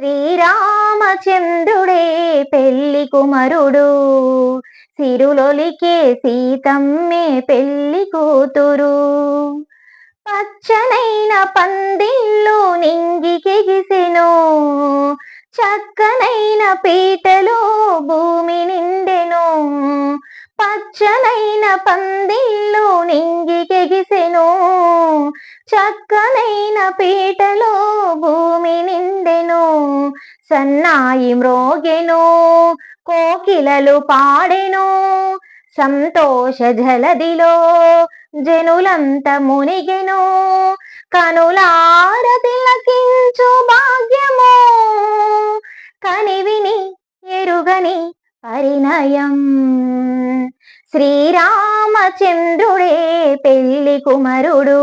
శ్రీరామచంద్రుడే పెళ్ళి కుమరుడు. సిరులొలికే సీతమ్మే పెళ్ళి కూతురు. పచ్చనైన పందిళ్ళు నింగికెగిసెను చక్కనైన పీటలో భూమి నిండెను. పచ్చనైన పందిళ్ళు నింగికెగిసెను చక్కనైన పీటలో భూమి నిండెను సన్నాయి మ్రోగెను కోకిలలు పాడెను సంతోష జలదిలో జనులంత మునిగెను. కనులార తిలకించు భాగ్యము కనివిని ఎరుగని పరిణయం. శ్రీరామచంద్రుడే పెళ్ళి కుమరుడు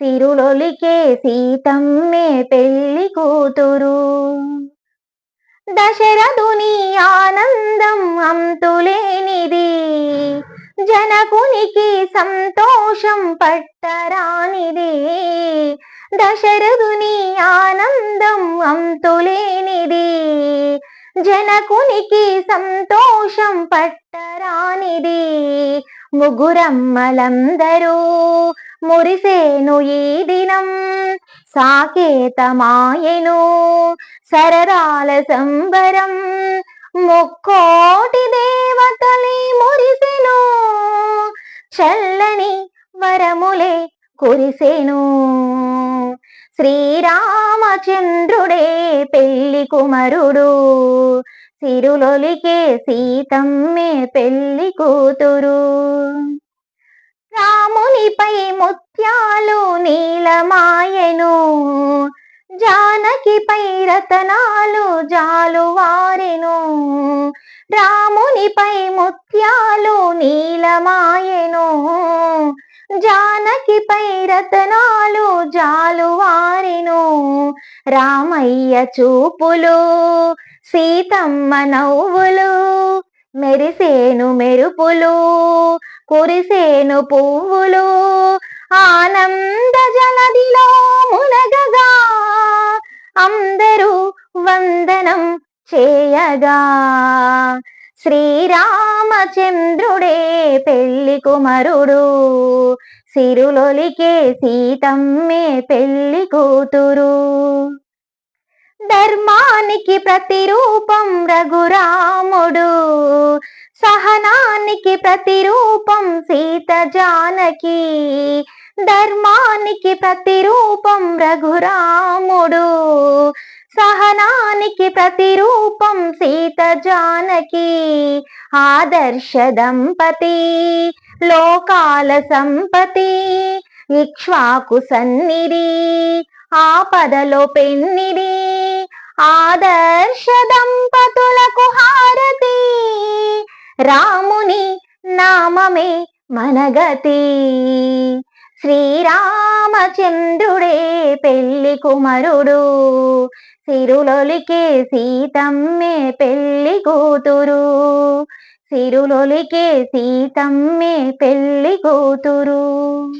సిరులొలికే సీతమ్మే పెళ్ళి కూతురు. దశరథుని ఆనందం అంతులేనిది. జనకునికి సంతోషం పట్టరానిది. దశరథుని ఆనందం అంతులేనిది. జనకునికి సంతోషం పట్టరానిది. ముగ్గురమ్మలందరూ మురిసేను ఈ దినం. సాకేతమాయను సరరాల సంబరం. ముక్కోటి దేవతలి మురిసెను. చల్లని వరములే కురిసెను. శ్రీరామచంద్రుడే పెళ్ళి కుమరుడు. సిరులొలికే సీతమ్మే పెళ్ళి కూతురు. రామునిపై ముత్యాలు నీలమాయను. జానకిపై రతనాలు జాలువారెను. రామునిపై ముత్యాలు నీలమాయను. జానకిపై రతనాలు జాలువారెను. రామయ్య చూపులు సీతమ్మ నవ్వులు మెరిసేను మెరుపులు కురిసేను పువ్వులు. ఆనంద జలదిలో మునగగా అందరూ వందనం చేయగా. శ్రీరామచంద్రుడే పెళ్ళి కుమరుడు సిరులొలికే సీతమ్మే పెళ్ళి కూతురు. ధర్మానికి ప్రతిరూపం రఘురాముడు సహనానికి ప్రతిరూపం సీత జానకి ధర్మానికి ప్రతిరూపం రఘురాముడు సహనానికి ప్రతిరూపం సీత జానకి ఆదర్శ దంపతి లోకాల సంపతి ఇక్ష్వాకు సన్నిధి ఆపదలో పెన్నిది ఆదర్శ దంపతులకు హారతి. రాముని నామమే మనగతి. శ్రీరామచంద్రుడే పెళ్ళి కుమరుడు. సిరులొలికే సీతమ్మే పెళ్ళి కూతురు. సిరులొలికే సీతమ్మే పెళ్ళి కూతురు.